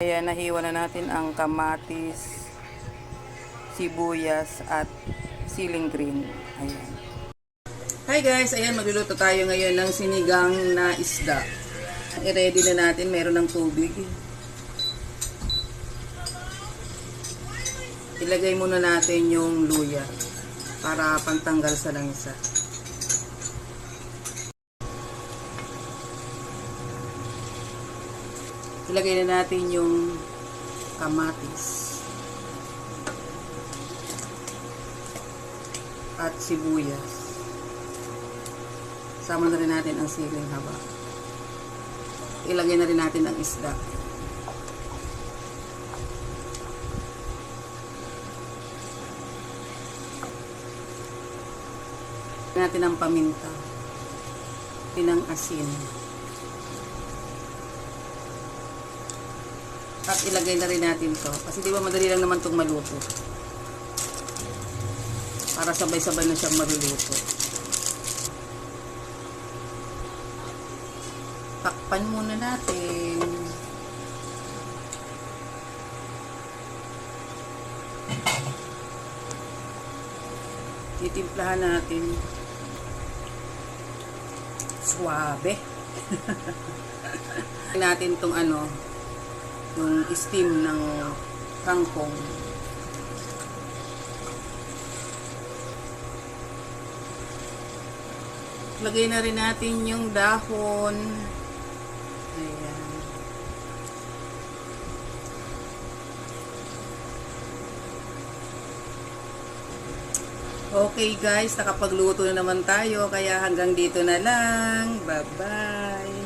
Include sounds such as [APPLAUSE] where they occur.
Kaya nahiwa na natin ang kamatis, sibuyas at siling green. Ayan. Hi guys, ayan magluluto tayo ngayon ng sinigang na isda. I-ready na natin, meron ng tubig. Ilagay muna natin yung luya para pantanggal sa langsa. Ilagay na natin yung kamatis at sibuyas. Sama na rin natin ang siling haba. Ilagay na rin natin ang isda. natin ang paminta. Pinang asin. At ilagay na rin natin to. Kasi di ba madali lang naman itong maluto. Para sabay-sabay na siyang maluluto. Takpan muna natin. Titimplahan natin. Suabe. [LAUGHS] natin tong ano, yung steam ng kangkong. Lagay na rin natin yung dahon. Ayan. Okay guys, nakapagluto na naman tayo. Kaya hanggang dito na lang. Bye-bye.